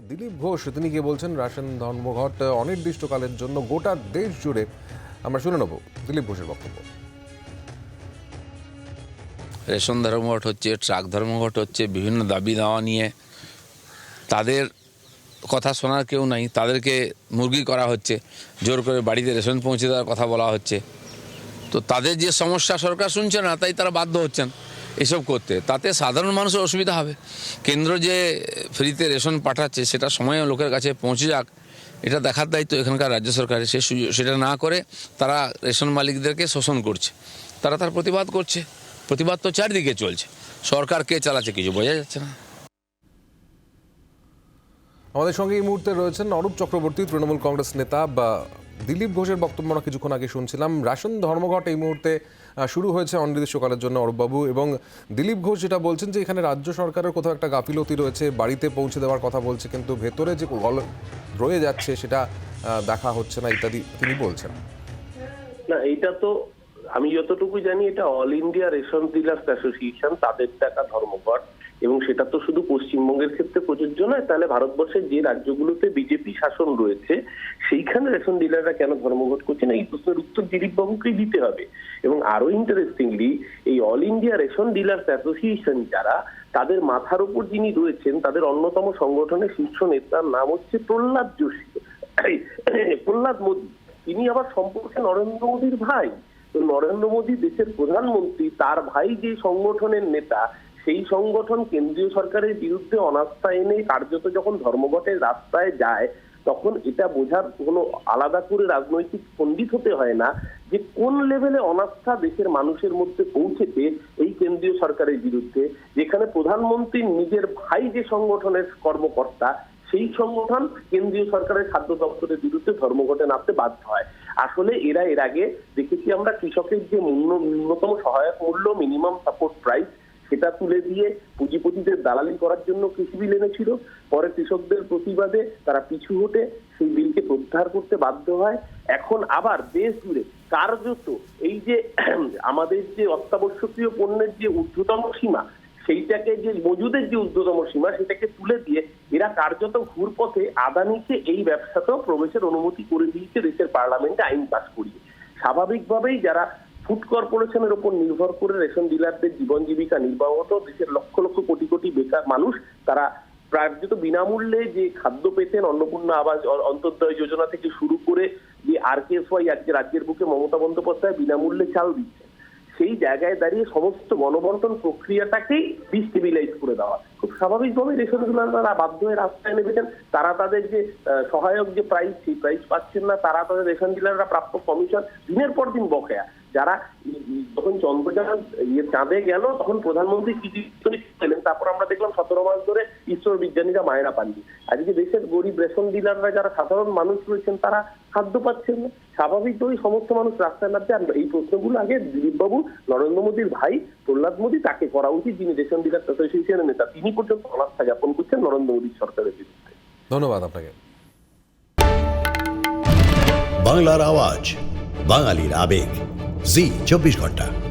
দিলীপ ঘোষ, তিনি কি বলছেন, রাশন ধর্মঘট অনির্দিষ্টকালের জন্য গোটা দেশ জুড়ে আমরা শুনে নেব। দিলীপ ঘোষের বক্তব্য। রেশন ধর্মঘট হচ্ছে, ট্রাক ধর্মঘট হচ্ছে, বিভিন্ন দাবি দাওয়া নিয়ে। তাদের কথা শোনার কেউ নাই, তাদেরকে মুরগি করা হচ্ছে, জোর করে বাড়িতে রেশন পৌঁছে দেওয়ার কথা বলা হচ্ছে। তো তাদের যে সমস্যা সরকার শুনছে না, তাই তারা বাধ্য হচ্ছেন। এসব করতে। তাতে সাধারণ মানুষের অসুবিধা হবে। কেন্দ্র যে ফ্রিতে রেশন পাঠাচ্ছে, সেটা সময়ে লোকের কাছে পৌঁছে যাক, এটা দেখার দায়িত্ব এখানকার রাজ্য সরকারের। সে সেটা না করে তারা রেশন মালিকদেরকে শোষণ করছে। তারা তার প্রতিবাদ করছে। প্রতিবাদ তো চারদিকে চলছে। সরকার কে চালাচ্ছে কিছু বোঝা যাচ্ছে না। আমাদের সঙ্গে এই মুহূর্তে রয়েছেন অরূপ চক্রবর্তী, তৃণমূল কংগ্রেস নেতা বা দিলীপ ঘোষের বক্তব্য আমরা কিছুক্ষণ আগে শুনছিলাম। রাশন ধর্মঘট এই মুহূর্তে শুরু হয়েছে অনির্দিষ্টকালের জন্য অরূপবাবু এবং দিলীপ ঘোষ যেটা বলছেন যে এখানে রাজ্য সরকারের কোথাও একটা গাফিলতি রয়েছে, বাড়িতে পৌঁছে দেওয়ার কথা বলছে, কিন্তু ভেতরে যে গল রয়ে যাচ্ছে সেটা দেখা হচ্ছে না ইত্যাদি তিনি বলছেন। না, এইটা তো আমি যতটুকু জানি এটা all India ration dealers association, তাদের টাকা ধর্মঘট। এবং সেটা তো শুধু পশ্চিমবঙ্গের ক্ষেত্রে প্রযোজ্য নয়, তাহলে ভারতবর্ষের যে রাজ্যগুলোতে বিজেপি শাসন রয়েছে, সেইখানে রেশন ডিলাররা কেন ধর্মঘট করছে না? এই প্রশ্নের উত্তর দিলীপ বাবুকেই দিতে হবে। এবং আরও ইন্টারেস্টিংলি এই all India ration dealers association যারা, তাদের মাথার উপর যিনি রয়েছেন, তাদের অন্যতম সংগঠনের শীর্ষ নেতার নাম হচ্ছে প্রহ্লাদ যোশী। প্রহ্লাদ মোদী, তিনি আবার সম্পর্কে নরেন্দ্র মোদীর ভাই। নরেন্দ্র মোদী দেশের প্রধানমন্ত্রী, তার ভাই যে সংগঠনের নেতা সেই সংগঠন কেন্দ্রীয় সরকারের বিরুদ্ধে অনাস্থা এনে কার্যত যখন ধর্মঘটের রাস্তায় যায়, তখন এটা বোঝার কোনো আলাদা করে রাজনৈতিক পণ্ডিত হতে হয় না যে কোন লেভেলে অনাস্থা দেশের মানুষের মধ্যে পৌঁছেছে এই কেন্দ্রীয় সরকারের বিরুদ্ধে, যেখানে প্রধানমন্ত্রীর নিজের ভাই যে সংগঠনের কর্মকর্তা, সেই সংগঠন কেন্দ্রীয় সরকারের খাদ্য দপ্তরের বিরুদ্ধে ধর্মঘটে নামতে বাধ্য হয়। আসলে এরা এর আগে দেখেছি আমরা কৃষকের যে ন্যূনতম সহায়ক মূল্য মিনিমাম সাপোর্ট প্রাইস সেটা তুলে দিয়ে পুঁজিপতিদের দালালি করার জন্য কৃষি বিল এনেছিল। পরে কৃষকদের প্রতিবাদে তারা পিছু হটে, সেই বিলকে প্রত্যাহার করতে বাধ্য হয়। এখন আবার দেশ জুড়ে কার্যত এই যে আমাদের যে অত্যাবশ্যকীয় পণ্যের যে ঊর্ধ্বতম সীমা, সেইটাকে যে মজুদের যে ঊর্ধ্বতম সীমা, সেটাকে তুলে দিয়ে এরা কার্যত ঘুরপথে আদানিকে এই ব্যবসাতেও প্রবেশের অনুমতি করে দিয়েছে দেশের পার্লামেন্টে আইন পাশ করিয়ে। স্বাভাবিকভাবেই যারা ফুড কর্পোরেশনের উপর নির্ভর করে রেশন ডিলারদের জীবন জীবিকা নির্বাহ হতো দেশের লক্ষ লক্ষ কোটি কোটি বেকার মানুষ, তারা প্রার্জিত বিনামূল্যে যে খাদ্য পেতেন অন্নপূর্ণা আবাস অন্তর্দয় যোজনা থেকে শুরু করে যে আর কে এস ওয়াই আজকে রাজ্যের বুকে মমতা বন্দ্যোপাধ্যায় বিনামূল্যে চাল দিচ্ছেন, সেই জায়গায় দাঁড়িয়ে সমস্ত গণবন্টন প্রক্রিয়াটাকেই ডিস্টেবিলাইজ করে দেওয়া। খুব স্বাভাবিকভাবে রেশন তারা বাধ্য হয়ে রাস্তায় নেমেছেন, তারা তাদের যে সহায়ক যে প্রাইস সেই প্রাইস পাচ্ছেন না, তারা তাদের রেশন ডিলাররা প্রাপ্য কমিশন দিনের পর দিন বকেয়া। যারা যখন চন্দ্রযান ইয়ে চাঁদে গেল তখন প্রধানমন্ত্রী কি পেলেন? তারপর আমরা দেখলাম সতেরো মাস ধরে ইসরোর বিজ্ঞানীরা মায়েরা পাননি। আজকে দেশের গরিব রেশন ডিলাররা যারা সাধারণ মানুষ রয়েছেন তারা খাদ্য পাচ্ছেন না। স্বাভাবিক স্বাভাবিকভাবেই সমস্ত মানুষ রাস্তায় নামছে আর এই প্রশ্নগুলো আগে দিলীপবাবু নরেন্দ্র মোদীর ভাই প্রহ্লাদ মোদী তাকে করা উচিত যিনি রেশন ডিলার অ্যাসোসিয়েশনের নেতা তিনি পর্যন্ত অনাস্থা জ্ঞাপন করছেন নরেন্দ্র মোদীর সরকারের বিরুদ্ধে। ধন্যবাদ আপনাকে। বাংলার আওয়াজ বাঙালির আবেগ। জি চব্বিশ ঘণ্টা।